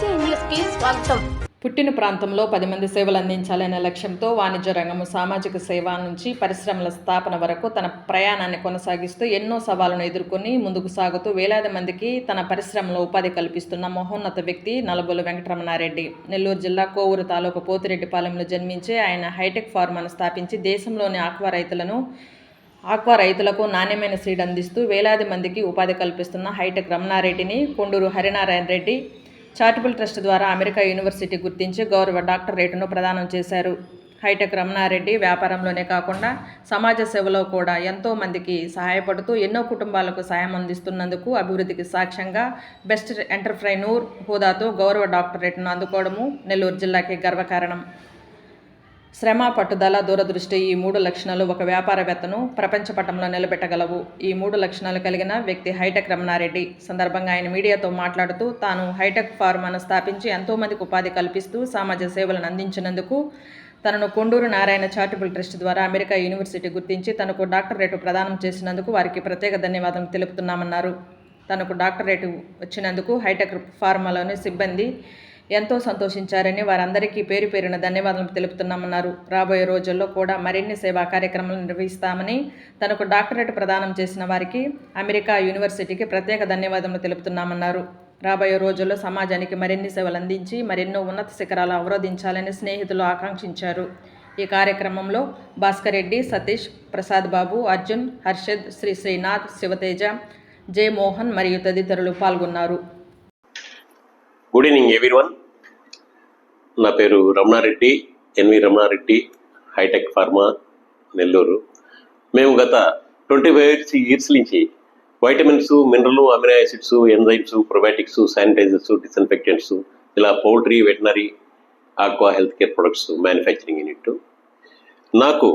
BC స్వాగతం. పుట్టిన ప్రాంతంలో పది మంది సేవలు అందించాలనే లక్ష్యంతో వాణిజ్య రంగము సామాజిక సేవ నుంచి పరిశ్రమల స్థాపన వరకు తన ప్రయాణాన్ని కొనసాగిస్తూ ఎన్నో సవాళ్ళను ఎదుర్కొని ముందుకు సాగుతూ వేలాది మందికి తన పరిశ్రమలో ఉపాధి కల్పిస్తున్న మహోన్నత వ్యక్తి నలబోలు వెంకటరమణారెడ్డి. నెల్లూరు జిల్లా కోవూరు తాలూకు పోతిరెడ్డిపాలెంలో జన్మించి ఆయన హైటెక్ ఫార్మాను స్థాపించి దేశంలోని ఆక్వా రైతులను ఆక్వా రైతులకు నాణ్యమైన సీడ్ అందిస్తూ వేలాది మందికి ఉపాధి కల్పిస్తున్న హైటెక్ రమణారెడ్డిని కొండూరు హరినారాయణ రెడ్డి చారిటబుల్ ట్రస్ట్ ద్వారా అమెరికా యూనివర్సిటీ గుర్తించి గౌరవ డాక్టరేట్ను ప్రదానం చేశారు. హైటెక్ రమణారెడ్డి వ్యాపారంలోనే కాకుండా సమాజ సేవలో కూడా ఎంతో మందికి సహాయపడుతూ ఎన్నో కుటుంబాలకు సాయం అందిస్తున్నందుకు అభివృద్ధికి సాక్ష్యంగా బెస్ట్ ఎంటర్ప్రైనూర్ హోదాతో గౌరవ డాక్టరేట్ను అందుకోవడము నెల్లూరు జిల్లాకి గర్వకారణం. శ్రమ పట్టుదల దూరదృష్టి ఈ మూడు లక్షణాలు ఒక వ్యాపారవేత్తను ప్రపంచ పటంలో నిలబెట్టగలవు. ఈ మూడు లక్షణాలు కలిగిన వ్యక్తి హైటెక్ రమణారెడ్డి. సందర్భంగా ఆయన మీడియాతో మాట్లాడుతూ తాను హైటెక్ ఫార్మాను స్థాపించి ఎంతోమందికి ఉపాధి కల్పిస్తూ సమాజ సేవలను అందించినందుకు తనను కొండూరు నారాయణ చారిటబుల్ ట్రస్ట్ ద్వారా అమెరికా యూనివర్సిటీ గుర్తించి తనకు డాక్టరేటు ప్రదానం చేసినందుకు వారికి ప్రత్యేక ధన్యవాదాలు తెలుపుతున్నామన్నారు. తనకు డాక్టరేటు వచ్చినందుకు హైటెక్ ఫార్మాలోని సిబ్బంది ఎంతో సంతోషించారని వారందరికీ పేరు పేరున ధన్యవాదాలు తెలుపుతున్నామన్నారు. రాబోయే రోజుల్లో కూడా మరిన్ని సేవా కార్యక్రమాలు నిర్వహిస్తామని తనకు డాక్టరేట్ ప్రదానం చేసిన వారికి అమెరికా యూనివర్సిటీకి ప్రత్యేక ధన్యవాదాలు తెలుపుతున్నామన్నారు. రాబోయే రోజుల్లో సమాజానికి మరిన్ని సేవలు అందించి మరెన్నో ఉన్నత శిఖరాలు అవరోధించాలని స్నేహితులు ఆకాంక్షించారు. ఈ కార్యక్రమంలో భాస్కర్ రెడ్డి సతీష్ ప్రసాద్ బాబు అర్జున్ హర్షద్ శ్రీ శ్రీనాథ్ శివతేజ జే మోహన్ మరియు తదితరులు పాల్గొన్నారు. గుడ్ ఈవినింగ్ ఎవ్రీవన్ నా పేరు Ramana Reddy N V Ramana Reddy hi-tech pharma Nellore. మేము గత ట్వంటీ ఫైవ్ ఇయర్స్ ఇయర్స్ నుంచి vitamins mineral amino acids enzymes probiotics sanitizers disinfectants ఇలా poultry veterinary aqua health care products manufacturing unit. నాకు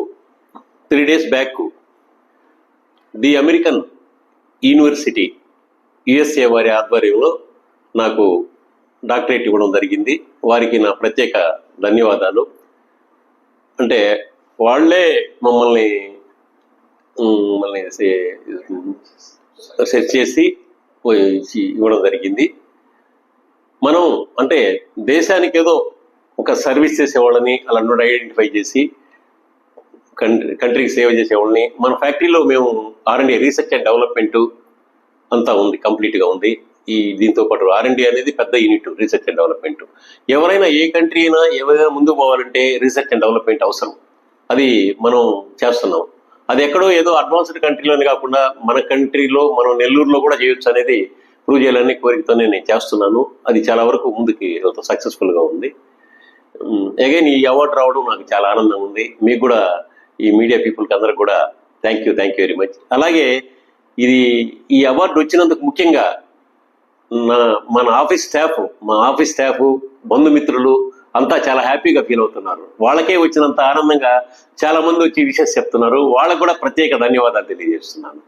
three days back the American university USA వారి ఆధ్వర్యంలో నాకు doctorate ఇవ్వడం జరిగింది. వారికి నా ప్రత్యేక ధన్యవాదాలు. అంటే వాళ్ళే మమ్మల్ని మమ్మల్ని సెట్ చేసి ఇవ్వడం జరిగింది. మనం అంటే దేశానికి ఏదో ఒక సర్వీస్ చేసేవాళ్ళని అలా ఐడెంటిఫై చేసి కంట్రీ కంట్రీకి సేవ చేసేవాళ్ళని మన ఫ్యాక్టరీలో మేము ఆర్ఎండి రీసెర్చ్ అండ్ డెవలప్మెంట్ అంతా ఉంది కంప్లీట్గా ఉంది. ఈ దీంతో పాటు ఆర్ఎండి అనేది పెద్ద యూనిట్ రీసెర్చ్ అండ్ డెవలప్మెంట్ ఎవరైనా ఏ కంట్రీ అయినా ఎవరైనా ముందుకు పోవాలంటే రీసెర్చ్ అండ్ డెవలప్మెంట్ అవసరం. అది మనం చేస్తున్నాం. అది ఎక్కడో ఏదో అడ్వాన్స్డ్ కంట్రీలోనే కాకుండా మన కంట్రీలో మనం నెల్లూరులో కూడా చేయొచ్చు అనేది ప్రూవ్ చేయాలని కోరికతోనే నేను చేస్తున్నాను. అది చాలా వరకు ముందుకి సక్సెస్ఫుల్గా ఉంది. అగైన్ ఈ అవార్డు రావడం నాకు చాలా ఆనందం ఉంది. మీకు కూడా ఈ మీడియా పీపుల్కి అందరికి కూడా thank you thank you very much అలాగే ఇది ఈ అవార్డు వచ్చినందుకు ముఖ్యంగా నా మన ఆఫీస్ స్టాఫ్ మా ఆఫీస్ స్టాఫ్ బంధుమిత్రులు అంతా చాలా హ్యాపీగా ఫీల్ అవుతున్నారు. వాళ్ళకే వచ్చినంత ఆనందంగా చాలా మంది వచ్చి విషెస్ చెప్తున్నారు. వాళ్ళకు కూడా ప్రత్యేక ధన్యవాదాలు తెలియజేస్తున్నాను.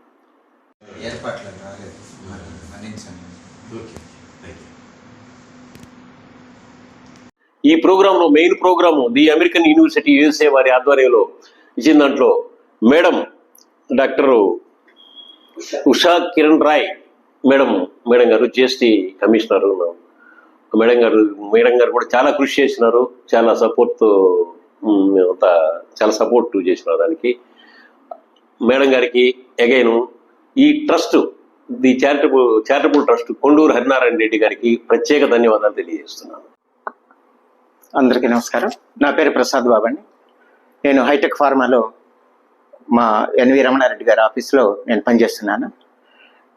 ఈ ప్రోగ్రాంలో main programme the American university USA వారి ఆధ్వర్యంలో ఇచ్చిన దాంట్లో madam doctor Usha Kiran Rai madam madam garu GST commissioner madam garu madam garu కూడా చాలా కృషి చేసినారు. చాలా సపోర్ట్ అంతా చాలా సపోర్ట్ చేసినారు దానికి. మేడం గారికి అగైన్ ఈ trust the charitable charitable trust Konduru Harinarayana Reddy గారికి ప్రత్యేక ధన్యవాదాలు తెలియజేస్తున్నాను. అందరికీ నమస్కారం. నా పేరు ప్రసాద్ బాబు అండి నేను హైటెక్ ఫార్మాలో మా ఎన్వి రమణారెడ్డి గారి ఆఫీస్లో నేను పనిచేస్తున్నాను.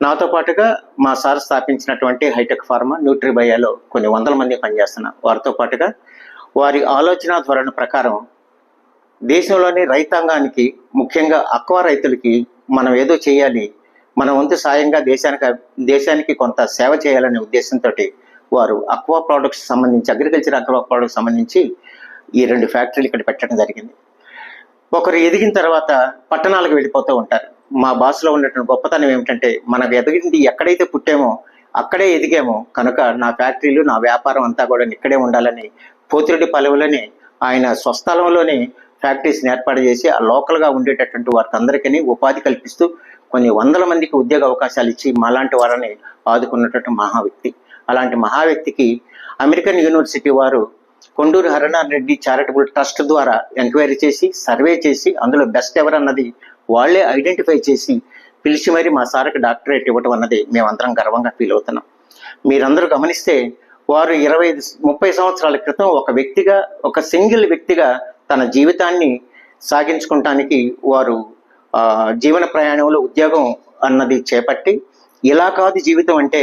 నాతో పాటుగా మా సార్ స్థాపించినటువంటి హైటెక్ ఫార్మా న్యూట్రిబయాలో కొన్ని వందల మంది పనిచేస్తున్నారు వారితో పాటుగా వారి ఆలోచన ధోరణి ప్రకారం దేశంలోని రైతాంగానికి ముఖ్యంగా అక్వా రైతులకి మనం ఏదో చేయాలి మన వంతు సాయంగా దేశానికి దేశానికి కొంత సేవ చేయాలనే ఉద్దేశంతో వారు అక్వా ప్రోడక్ట్స్ సంబంధించి అగ్రికల్చర్ అక్వా ప్రోడక్ట్స్ సంబంధించి ఈ రెండు ఫ్యాక్టరీలు ఇక్కడ పెట్టడం జరిగింది. ఒకరు ఎదిగిన తర్వాత పట్టణాలకు వెళ్ళిపోతూ ఉంటారు. మా భాషలో ఉన్నటువంటి గొప్పతనం ఏమిటంటే మనం ఎదిగింది ఎక్కడైతే పుట్టామో అక్కడే ఎదిగామో కనుక నా ఫ్యాక్టరీలు నా వ్యాపారం అంతా కూడా ఇక్కడే ఉండాలని పోతిరెడ్డి పలువులని ఆయన స్వస్థలంలోని ఫ్యాక్టరీస్ని ఏర్పాటు చేసి ఆ లోకల్గా ఉండేటటువంటి వారికి ఉపాధి కల్పిస్తూ కొన్ని వందల మందికి ఉద్యోగ అవకాశాలు ఇచ్చి మాలాంటి వారిని ఆదుకున్నటువంటి మహా వ్యక్తి అలాంటి మహా వ్యక్తికి అమెరికన్ యూనివర్సిటీ వారు కొండూరు హరణారెడ్డి రెడ్డి చారిటబుల్ ట్రస్ట్ ద్వారా ఎంక్వైరీ చేసి సర్వే చేసి అందులో బెస్ట్ ఎవరన్నది వాళ్ళే వాళ్ళే ఐడెంటిఫై చేసి పిలిచి మరి మా సార్కి డాక్టరేట్ ఇవ్వటం అన్నది మేమందరం గర్వంగా ఫీల్ అవుతున్నాం. మీరందరూ గమనిస్తే వారు ఇరవై ఐదు ముప్పై సంవత్సరాల క్రితం ఒక వ్యక్తిగా ఒక సింగిల్ వ్యక్తిగా తన జీవితాన్ని సాగించుకోవటానికి వారు జీవన ప్రయాణంలో ఉద్యోగం అన్నది చేపట్టి ఇలా కాదు జీవితం అంటే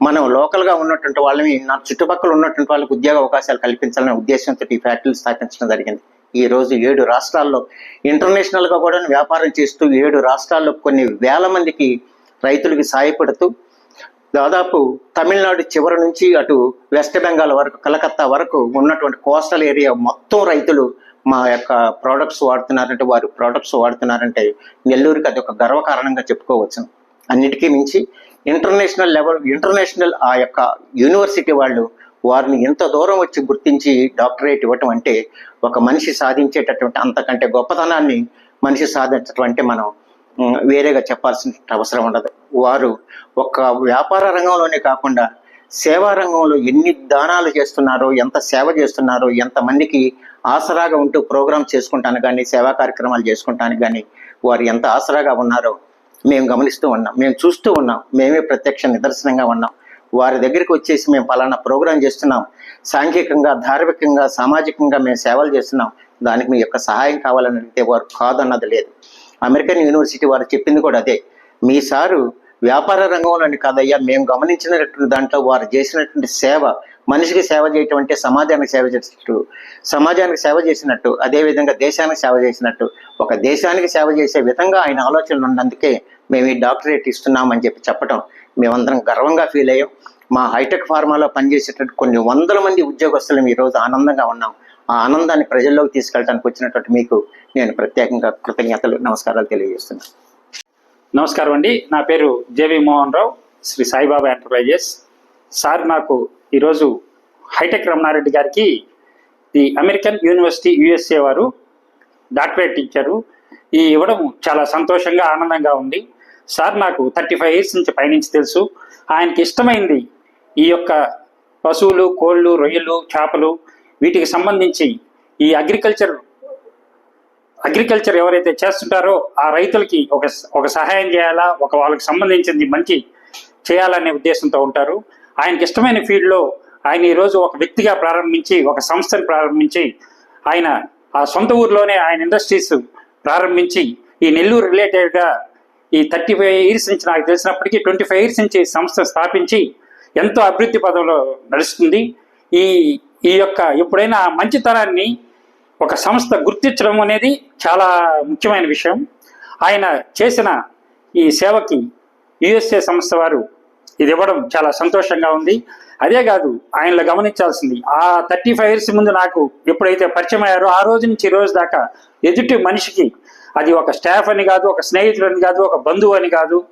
మనం లోకల్గా ఉన్నటువంటి వాళ్ళని నా చుట్టుపక్కల ఉన్నటువంటి వాళ్ళకి ఉద్యోగ అవకాశాలు కల్పించాలనే ఉద్దేశంతో ఈ ఫ్యాక్టరీలు స్థాపించడం జరిగింది. ఈ రోజు ఏడు రాష్ట్రాల్లో ఇంటర్నేషనల్గా కూడా వ్యాపారం చేస్తూ ఏడు రాష్ట్రాల్లో కొన్ని వేల మందికి రైతులకి సాయపడుతూ దాదాపు తమిళనాడు చివరి నుంచి అటు వెస్ట్ బెంగాల్ వరకు కలకత్తా వరకు ఉన్నటువంటి కోస్టల్ ఏరియా మొత్తం రైతులు మా యొక్క ప్రోడక్ట్స్ వాడుతున్నారంటే వారు ప్రోడక్ట్స్ వాడుతున్నారంటే నెల్లూరుకి అది ఒక గర్వకారణంగా చెప్పుకోవచ్చు అన్నిటికీ మించి ఇంటర్నేషనల్ లెవెల్ ఇంటర్నేషనల్ ఆ యొక్క యూనివర్సిటీ వాళ్ళు వారిని ఎంత దూరం వచ్చి గుర్తించి డాక్టరేట్ ఇవ్వటం అంటే ఒక మనిషి సాధించేటటువంటి అంతకంటే గొప్పతనాన్ని మనిషి సాధించడం అంటే మనం వేరేగా చెప్పాల్సిన అవసరం ఉండదు. వారు ఒక వ్యాపార రంగంలోనే కాకుండా సేవా రంగంలో ఎన్ని దానాలు చేస్తున్నారో ఎంత సేవ చేస్తున్నారో ఎంతమందికి ఆసరాగా ఉంటూ ప్రోగ్రామ్ చేసుకుంటాను కానీ సేవా కార్యక్రమాలు చేసుకుంటాను కానీ వారు ఎంత ఆసరాగా ఉన్నారో మేము గమనిస్తూ ఉన్నాం. మేము చూస్తూ ఉన్నాం. మేమే ప్రత్యక్ష నిదర్శనంగా ఉన్నాం. వారి దగ్గరికి వచ్చేసి మేము పలానా ప్రోగ్రాం చేస్తున్నాం. సాంఘికంగా ధార్మికంగా సామాజికంగా మేము సేవలు చేస్తున్నాం. దానికి మీ యొక్క సహాయం కావాలని అడిగితే వారు కాదన్నది లేదు. అమెరికన్ యూనివర్సిటీ వారు చెప్పింది కూడా అదే. మీ సారు వ్యాపార రంగంలోని కాదయ్యా మేము గమనించినటువంటి దాంట్లో వారు చేసినటువంటి సేవ మనిషికి సేవ చేయటం అంటే సమాజానికి సేవ చేసినట్టు సమాజానికి సేవ చేసినట్టు అదేవిధంగా దేశానికి సేవ చేసినట్టు ఒక దేశానికి సేవ చేసే విధంగా ఆయన ఆలోచనలు ఉన్నందుకే మేము ఈ డాక్టరేట్ ఇస్తున్నామని చెప్పి చెప్పటం. మేమందరం గర్వంగా ఫీల్ అయ్యాం. మా హైటెక్ ఫార్మాలో పనిచేసేటటువంటి కొన్ని వందల మంది ఉద్యోగస్తులు ఈ రోజు ఆనందంగా ఉన్నాం. ఆ ఆనందాన్ని ప్రజల్లోకి తీసుకెళ్ళడానికి వచ్చినటువంటి మీకు నేను ప్రత్యేకంగా కృతజ్ఞతలు నమస్కారాలు తెలియజేస్తున్నాను. నమస్కారం అండి. నా పేరు J V Mohan Rao Shri Saibaba enterprises. Sir నాకు ఈరోజు హైటెక్ రమణారెడ్డి గారికి ది అమెరికన్ యూనివర్సిటీ యుఎస్ఏ వారు డాక్టరేట్ ఇచ్చారు. ఈ ఇవ్వడం చాలా సంతోషంగా ఆనందంగా ఉంది. సార్ నాకు థర్టీ ఫైవ్ ఇయర్స్ నుంచి పైనుంచి తెలుసు. ఆయనకి ఇష్టమైంది ఈ యొక్క పశువులు కోళ్ళు రొయ్యలు చేపలు వీటికి సంబంధించి ఈ అగ్రికల్చర్ అగ్రికల్చర్ ఎవరైతే చేస్తుంటారో ఆ రైతులకి ఒక ఒక సహాయం చేయాలా ఒక వాళ్ళకి సంబంధించింది మంచి చేయాలనే ఉద్దేశంతో ఉంటారు. ఆయనకి ఇష్టమైన ఫీల్డ్లో ఆయన ఈరోజు ఒక వ్యక్తిగా ప్రారంభించి ఒక సంస్థను ప్రారంభించి ఆయన ఆ సొంత ఊర్లోనే ఆయన ఇండస్ట్రీస్ ప్రారంభించి ఈ నెల్లూరు రిలేటెడ్గా ఈ థర్టీ ఫైవ్ ఇయర్స్ నుంచి నాకు తెలిసినప్పటికీ ట్వంటీ ఫైవ్ ఇయర్స్ నుంచి సంస్థ స్థాపించి ఎంతో అభివృద్ధి పదంలో నడుస్తుంది. ఈ ఈ యొక్క ఎప్పుడైనా మంచితనాన్ని ఒక సంస్థ గుర్తించడం అనేది చాలా ముఖ్యమైన విషయం. ఆయన చేసిన ఈ సేవకి యుఎస్ఏ సంస్థ వారు ఇది ఇవ్వడం చాలా సంతోషంగా ఉంది. అదే కాదు ఆయనలో గమనించాల్సింది ఆ థర్టీ ఫైవ్ ఇయర్స్ ముందు నాకు ఎప్పుడైతే పరిచయం అయ్యారో ఆ రోజు నుంచి ఈ రోజు దాకా ఎదుటి మనిషికి అది ఒక స్టాఫ్ అని కాదు ఒక స్నేహితుడు అని కాదు ఒక బంధువు అని కాదు.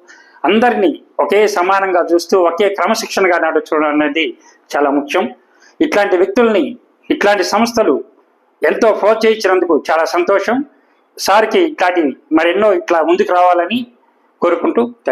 అందరినీ ఒకే సమానంగా చూస్తూ ఒకే క్రమశిక్షణగా నడుచడం అనేది చాలా ముఖ్యం. ఇట్లాంటి వ్యక్తుల్ని ఇట్లాంటి సంస్థలు ఎంతో ప్రోత్సహించినందుకు చాలా సంతోషం. సార్కి ఇట్లాంటి మరెన్నో ఇట్లా ముందుకు రావాలని కోరుకుంటూ థ్యాంక్